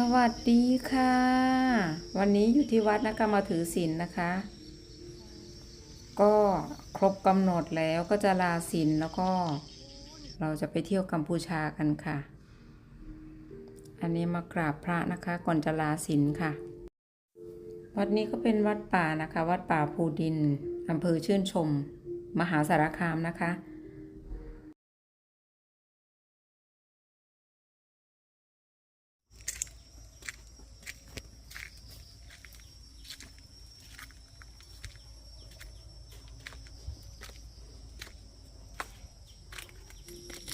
สวัสดีค่ะ วันนี้อยู่ที่วัดนะคะมาถือศีลนะคะ ก็ครบกำหนดแล้วก็จะลาศีลแล้วก็ เราจะไปเที่ยวกัมพูชากันค่ะ อันนี้มากราบพระนะคะก่อนจะลาศีลค่ะ วัดนี้ก็เป็นวัดป่านะคะ วัดป่าภูดินอำเภอชื่นชม มหาสารคามนะคะ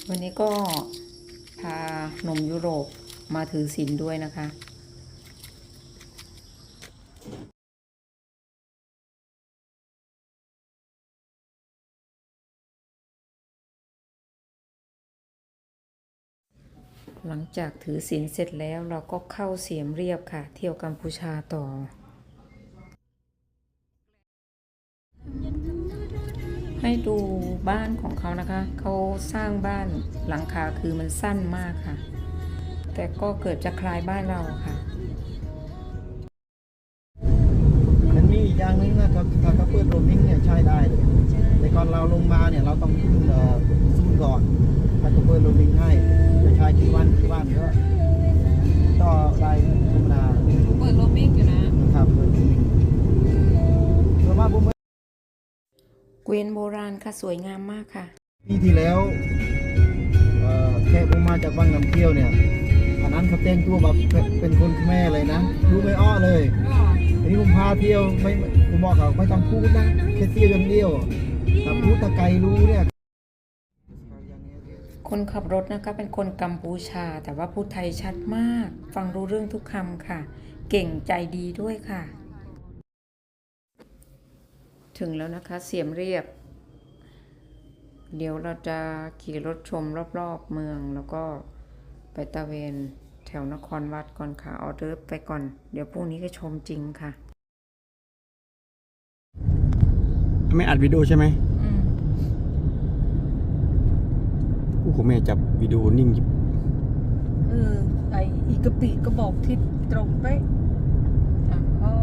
วันนี้ก็พาหนุ่มยุโรปมาถือศีลด้วยนะคะ หลังจากถือศีลเสร็จแล้วเราก็เข้าเสียมเรียบค่ะ เที่ยวกัมพูชาต่อ ให้ดูบ้านของเขานะคะ เขาสร้างบ้านหลังคาคือมันสั้นมากค่ะ แต่ก็เกิดจะคล้ายบ้านเราค่ะมันมีอีกอย่างหนึงนะถ้าถ้าเขาเปิดโรมมิ่งเนี่ยใช้ได้เลยแต่ก่อนเราลงมาเนี่ยเราต้องขึ้นเอ่อซูนก่อนถ้าเขาเปิดโรมมิ่งให้จะใช้กี่วันกี่วันก็ต่อได้ธรรมดาเปิดโรมมิ่งอยู่นะนะครับเปิดโรมมิ่งเพราะว่าผม เกวียนโบราณค่ะสวยงามมากค่ะ ปีที่แล้วเอ่อแค่ผมมาจากวังน้ำเที่ยวเนี่ยอันนั้นเขาแต่งตัวแบบเป็นเป็นคนแม่เลยนะ รู้ไม่อ้อเลยอันนี้ผมพาเที่ยวไม่ไม่ผมบอกเขาไม่ต้องพูดนะแค่เที่ยวอย่างเดียวถ้าพูดตะไกลรู้เนี่ยคนขับรถนะคะเป็นคนกัมพูชา แต่ว่าพูดไทยชัดมาก ฟังรู้เรื่องทุกคำค่ะ เก่งใจดีด้วยค่ะ ถึงแล้วนะคะเสียมเรียบ เดี๋ยวเราจะขี่รถชมรอบๆเมือง แล้วก็ไปตะเวนแถวนครวัดก่อนค่ะ ออเดิร์ฟไปก่อน เดี๋ยวพรุ่งนี้ก็ชมจริงค่ะ ไม่อัดวิดีโอใช่ไหมกูของแม่จับวิดีโอนิ่งหยิบเออไออีกะปิก็บอกทิศตรงไปะอะพ่อ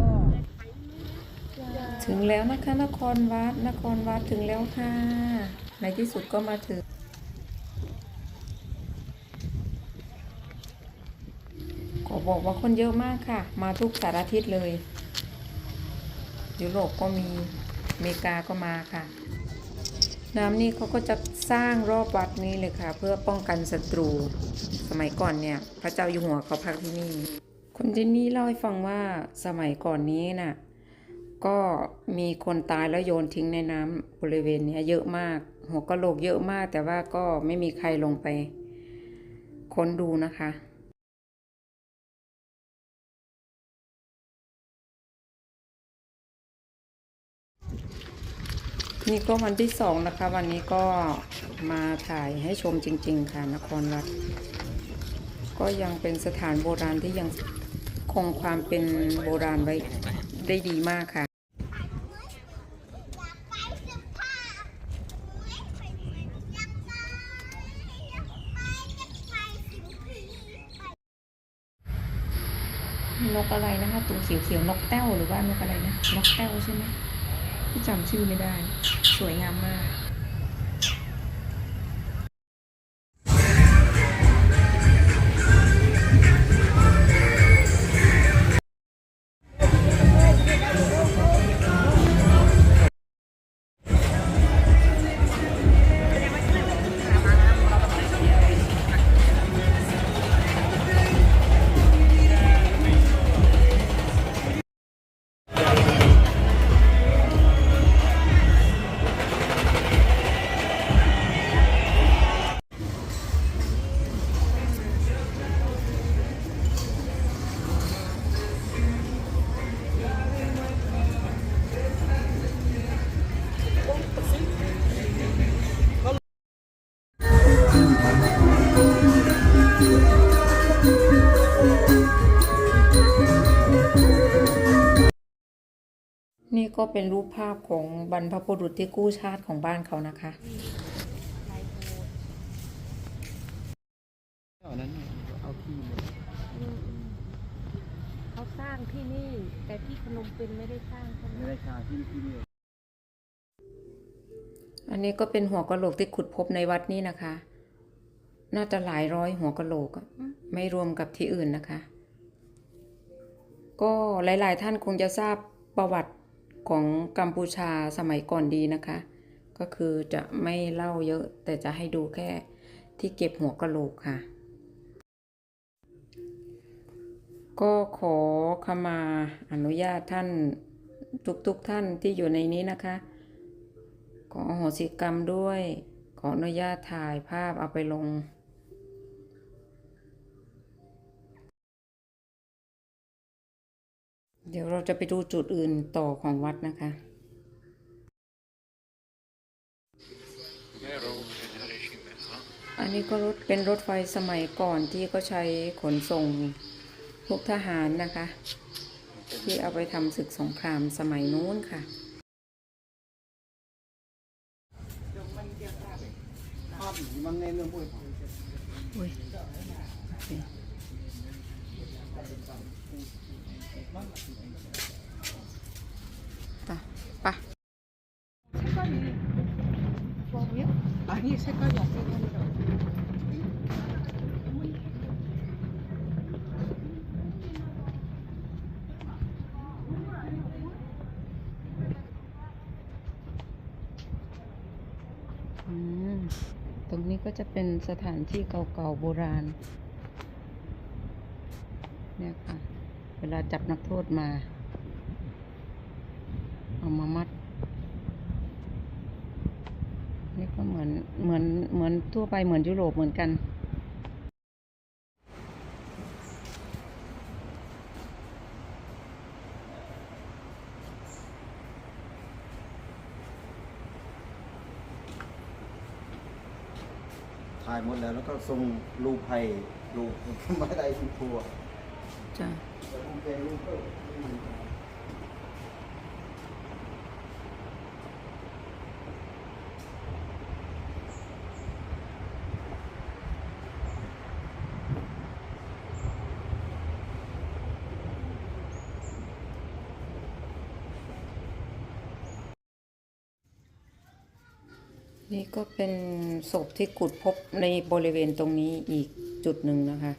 ถึงแล้วนะคะนครวัดนครวัดถึงแล้วค่ะ ในที่สุดก็มาถึงขอบอกว่าคนเยอะมากค่ะ มาทุกสารทิศเลย ยุโรปก็มีอเมริกาก็มาค่ะ น้ำนี่เขาก็จะสร้างรอบวัดนี้เลยค่ะ เพื่อป้องกันศัตรู สมัยก่อนเนี่ย พระเจ้าอยู่หัวเขาพักที่นี่ คนที่นี่เล่าให้ฟังว่าสมัยก่อนนี้น่ะ ก็มีคนตายแล้วโยนทิ้งในน้ำบริเวณนี้เยอะมาก หัวกะโหลกเยอะมาก แต่ว่าก็ไม่มีใครลงไป ค้นดูนะคะนี่ก็วันที่สองนะคะ วันนี้ก็มาถ่ายให้ชมจริง ๆ ค่ะนครวัด ก็ยังเป็นสถานโบราณที่ยังคงความเป็นโบราณไว้ได้ดีมากค่ะ นกอะไรนะคะตัวเขียวๆนกแต้วหรือว่านกอะไรนะนกแต้วใช่ไหมที่จำชื่อไม่ได้ สวยงามมาก นี่ก็เป็นรูปภาพของบรรพบุรุษที่กู้ชาติของบ้านเขานะคะเอานั้นเอาขี้หมดางที่นี่ แต่ที่พนมเปญไม่ได้สร้างไม่ได้ชาที่ที่นี่อันนี้ก็เป็นหัวกะโหลกที่ขุดพบในวัดนี้นะคะ น่าจะหลายร้อยหัวกะโหลกไม่รวมกับที่อื่นนะคะ ก็หลาย ๆ ท่านคงจะทราบประวัติ ของกัมพูชาสมัยก่อนดีนะคะ ก็คือจะไม่เล่าเยอะแต่จะให้ดูแค่ที่เก็บหัวกะโหลกค่ะ ก็ขอขมาอนุญาตท่านทุกๆทท่านที่อยู่ในนี้นะคะ ขอโหสิกรรมด้วย ขออนุญาตถ่ายภาพเอาไปลง เดี๋ยวเราจะไปดูจุดอื่นต่อของวัดนะคะ อันนี้ก็รถเป็นรถไฟสมัยก่อนที่ก็ใช้ขนส่งพวกทหารนะคะ ที่เอาไปทำศึกสงครามสมัยนู้นค่ะมันในเรื่องพวกอุ้ย โอเคไปไป 색깔이 좋아 보여? 아니 색깔이 안 색깔이라 อืมตรงนี้ก็จะเป็นสถานที่เก่าๆโบราณ เนี่ยค่ะ เวลาจับนักโทษมา เอามามัด นี่ก็เหมือนเหมือนเหมือนทั่วไปเหมือนยุโรปเหมือนกันถ่ายหมดแล้วแล้วก็ส่งรูปให้รูปไม่ได้ทุกทัวร์จ้ะ นี่ก็เป็นศพที่ขุดพบในบริเวณตรงนี้อีกจุดหนึ่งนะคะ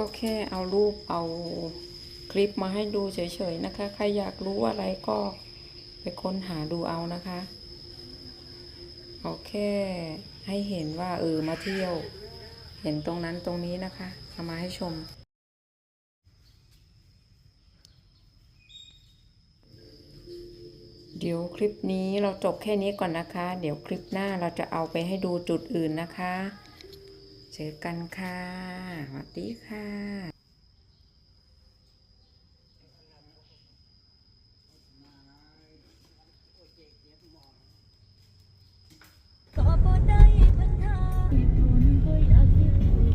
ก็แค่เอารูปเอาคลิปมาให้ดูเฉยๆนะคะ ใครอยากรู้อะไรก็ไปค้นหาดูเอานะคะเอาแค่ให้เห็นว่าเออมาเที่ยว เห็นตรงนั้นตรงนี้นะคะเอามาให้ชม เดี๋ยวคลิปนี้เราจบแค่นี้ก่อนนะคะ เดี๋ยวคลิปหน้าเราจะเอาไปให้ดูจุดอื่นนะคะ เจอกันค่ะ สวัสดีค่ะก็บ่ได้พันทาเหตุผลบ่อยากคิด